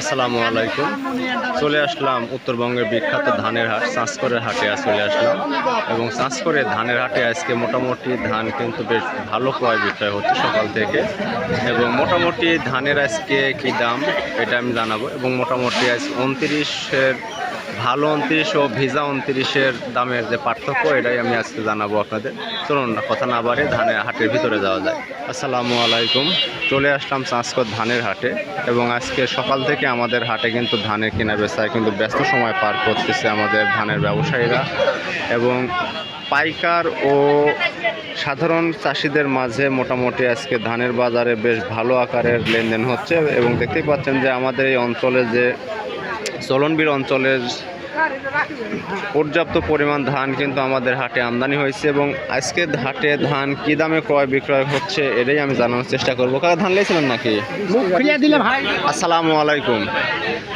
আসসালামু আলাইকুম। চলে আসলাম উত্তরবঙ্গের বিখ্যাত ধানের হাট সাঁসকরের হাটে চলে আসলাম। এবং সাঁসকরের ধানের হাটে আজকে মোটামুটি ধান কিন্তু বেশ ভালো ক্রয় বিক্রয় হচ্ছে সকাল থেকে। এবং মোটামুটি ধানের আজকে কী দাম, এটা আমি জানাব। এবং মোটামুটি আজ উনত্রিশের ভালো উনত্রিশ ও ভিজা উনত্রিশের দামের যে পার্থক্য, এটাই আমি আজকে জানাব আপনাদের। চলুন, কথা না বাড়ে ধানের হাটের ভিতরে যাওয়া যায় আসসালামু আলাইকুম। চলে আসলাম চাঁচকর ধানের হাটে এবং আজকে সকাল থেকে আমাদের হাটে কিন্তু ধানের কেনা বেচায় কিন্তু ব্যস্ত সময় পার করতেছে আমাদের ধানের ব্যবসায়ীরা এবং পাইকার ও সাধারণ চাষিদের মাঝে মোটামুটি আজকে ধানের বাজারে বেশ ভালো আকারের লেনদেন হচ্ছে এবং দেখতেই পাচ্ছেন যে আমাদের এই অঞ্চলে যে চলনবির অঞ্চলের পর্যাপ্ত পরিমাণ ধান কিন্তু আমাদের হাটে আমদানি হয়েছে এবং আজকে হাটে ধান কি দামে ক্রয় বিক্রয় হচ্ছে এটাই আমি জানানোর চেষ্টা করব। কাকা ধান লিয়েছিলেন নাকি? আসসালামু আলাইকুম।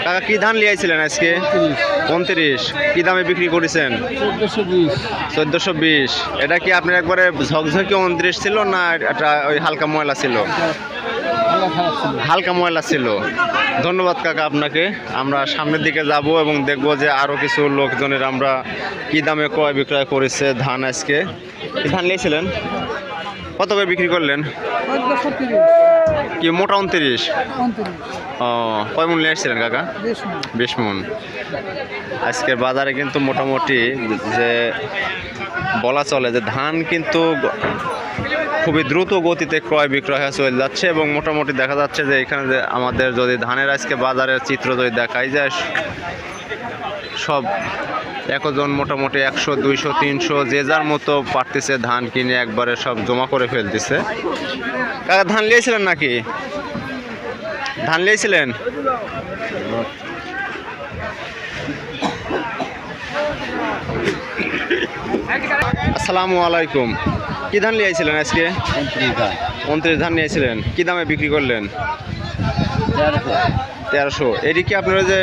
কাকা কি ধান লিয়েছিলেন আজকে? উনত্রিশ কি দামে বিক্রি করেছেন? চোদ্দশো বিশ। এটা কি আপনার একবারে ঝকঝকে উনত্রিশ ছিল না এটা ওই হালকা ময়লা ছিল? হালকা ময়লা ছিল। ধন্যবাদ কাকা আপনাকে। আমরা সামনের দিকে যাব এবং দেখব যে আরও কিছু লোকজনের আমরা কি দামে ক্রয় বিক্রয় করেছে ধান আজকে। ধান নিয়েছিলেন? কত করে বিক্রি করলেন? কি, মোটা উনত্রিশ? ও, কয় মূল্যে এসেছিলেন কাকা? বিশ মন। আজকের বাজারে কিন্তু মোটামুটি যে বলা চলে যে ধান কিন্তু খুবই দ্রুত গতিতে ক্রয় বিক্রয় হয়ে চলে যাচ্ছে এবং মোটামুটি দেখা যাচ্ছে যে এখানে যে আমাদের যদি ধানের আজকে বাজারের চিত্র যদি দেখাই যায় সব একজন মোটামুটি একশো, দুইশো, তিনশো যে যার মতো পারতেছে ধান কিনে একবারে সব জমা করে ফেলতেছে। কাকা, ধান নিয়েছিলেন নাকি? ধান নিয়েছিলেন আসসালামু আলাইকুম। কি ধান নিয়েছিলেন আজকে? উনত্রিশ ধান। নিয়েছিলেন কি দামে বিক্রি করলেন? তেরোশো। এটি কি আপনার যে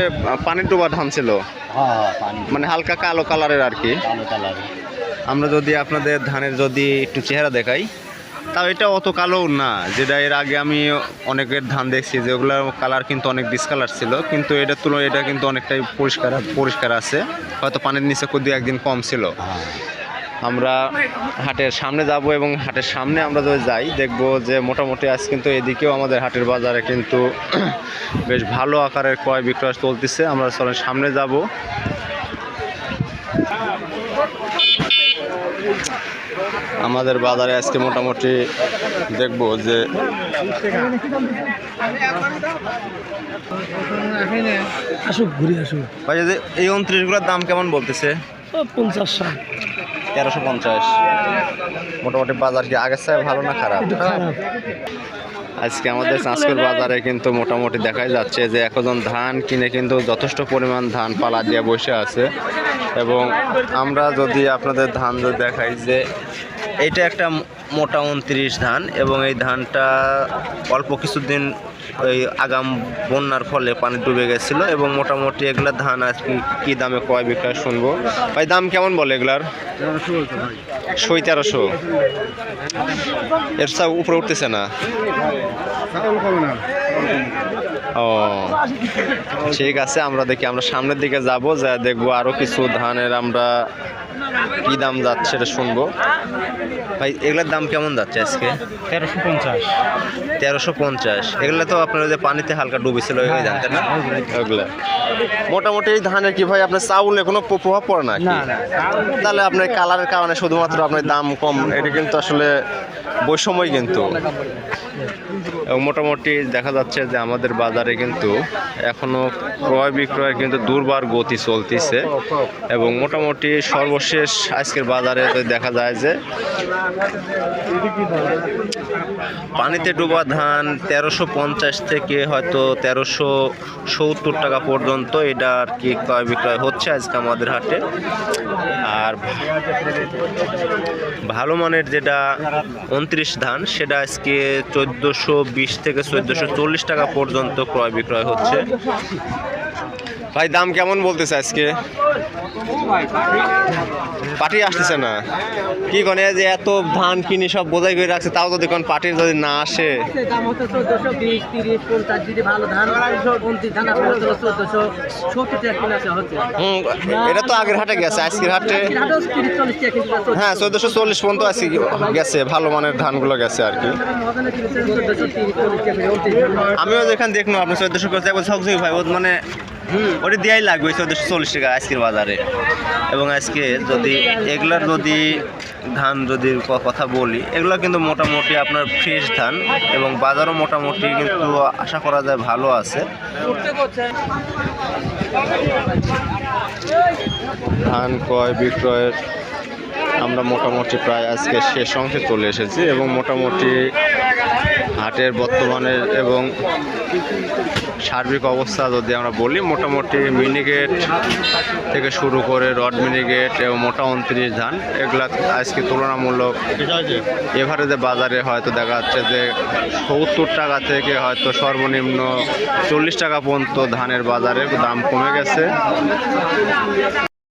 পানির ডোবা ধান ছিল? হ্যাঁ মানে হালকা কালো কালারের আর কি? কালো কালার আমরা যদি আপনাদের ধানের যদি একটু চেহারা দেখাই তাও এটা অত কালো না যেটা এর আগে আমি অনেকের ধান দেখছি যেগুলোর কালার কিন্তু অনেক ডিসকালার ছিল কিন্তু এটার তুলনায় এটা কিন্তু অনেকটাই পরিষ্কার পরিষ্কার আছে। হয়তো পানির নিচে কদি একদিন কম ছিল। আমরা হাটের সামনে যাব এবং হাটের সামনে আমরা যদি যাই দেখব যে মোটামুটি আজ কিন্তু এদিকেও আমাদের হাটের বাজারে কিন্তু বেশ ভালো আকারের ক্রয় বিক্রয় চলতেছে। আমরা চলেন সামনে যাব। আমাদের বাজারে আজকে মোটামুটি দেখব যে আসুক ঘুরে আসুক। ভাই এই উনত্রিশগুলোর দাম কেমন বলতেছে? পঞ্চাশ ষাট। তেরোশো পঞ্চাশ। মোটামুটি বাজার কি আগের চেয়ে ভালো না খারাপ? আজকে আমাদের চাঁচকর বাজারে কিন্তু মোটামুটি দেখাই যাচ্ছে যে এখন ধান কিনে কিন্তু যথেষ্ট পরিমাণ ধান পালা দিয়ে বসে আছে। এবং আমরা যদি আপনাদের ধান যদি দেখাই যে এইটা একটা মোটা উনত্রিশ ধান এবং এই ধানটা অল্প কিছুদিন ওই আগাম বন্যার ফলে পানি ডুবে গেছিল এবং মোটামুটি এগুলা ধান আজকে কী দামে কয় বিক্রয় শুনব? ভাই, দাম কেমন বলে এগুলার? সই তেরোশো। এর সব উপরে উঠতেছে না? ও, ঠিক আছে, আমরা দেখি, আমরা সামনের দিকে যাব, যা দেখব আরও কিছু ধানের আমরা কি দাম যাচ্ছে সেটা শুনব। ভাই, এগুলোর দাম কেমন যাচ্ছে আজকে? তেরোশো পঞ্চাশ। তেরোশো পঞ্চাশ। এগুলো তো আপনার যে পানিতে হালকা ডুবেছিল ওই জানতেন না? ওগুলো মোটামুটি এই ধানের কি ভাই আপনার চাউলে কোনো প্রভাব পড়ে না তাহলে আপনার কালারের কারণে শুধুমাত্র আপনার দাম কম এটা কিন্তু আসলে বৈষম্যই কিন্তু। এবং মোটামুটি দেখা যাচ্ছে যে আমাদের বাজারে কিন্তু এখনও ক্রয় বিক্রয় কিন্তু দুর্বার গতি চলতেছে। এবং মোটামুটি সর্বশেষ আজকের বাজারে দেখা যায় যে পানিতে ডোবা ধান তেরোশো পঞ্চাশ থেকে হয়তো তেরোশো সত্তর টাকা পর্যন্ত এটা আর কি ক্রয় বিক্রয় হচ্ছে আজকে আমাদের হাটে। আর ভালো মানের যেটা উনত্রিশ ধান সেটা আজকে চোদ্দোশো বিশ থেকে চোদ্দোশো চল্লিশ টাকা পর্যন্ত ক্রয় বিক্রয় হচ্ছে। ভাই, দাম কেমন বলতেছে আজকে? পাটি আসতেছে না। কি কনে যে এত ধান কিনে সব বোঝাই করে রাখছে, তাও যদি কোন পাটির যদি না আসে। এটা তো আগের হাটে গেছে, আজকের হাটে হ্যাঁ চোদ্দশো চল্লিশ পর্যন্ত আজকে গেছে, ভালো মানের ধানগুলো গেছে আর কি। আমিও যেখানে দেখলাম আপনি চোদ্দশো সবসময় ভাই মানে ওটা দেওয়াই লাগবে চোদ্দশো চল্লিশ টাকা আজকের বাজারে। এবং আজকে যদি এগুলার যদি ধান যদি কথা বলি, এগুলো কিন্তু মোটামুটি আপনার ফ্রেশ ধান এবং বাজারও মোটামুটি কিন্তু আশা করা যায় ভালো আছে। ধান ক্রয় বিক্রয়ের আমরা মোটামুটি প্রায় আজকে শেষ অংশে চলে এসেছি এবং মোটামুটি হাটের বর্তমানে এবং সার্বিক অবস্থা যদি আমরা বলি, মোটামুটি মিনিগেট থেকে শুরু করে রড মিনিগেট এবং মোটা উনত্রিশ ধান, এগুলা আজকে তুলনামূলক এভারেজে বাজারে হয়তো দেখা যাচ্ছে যে সত্তর টাকা থেকে হয়তো সর্বনিম্ন চল্লিশ টাকা পর্যন্ত ধানের বাজারে দাম কমে গেছে।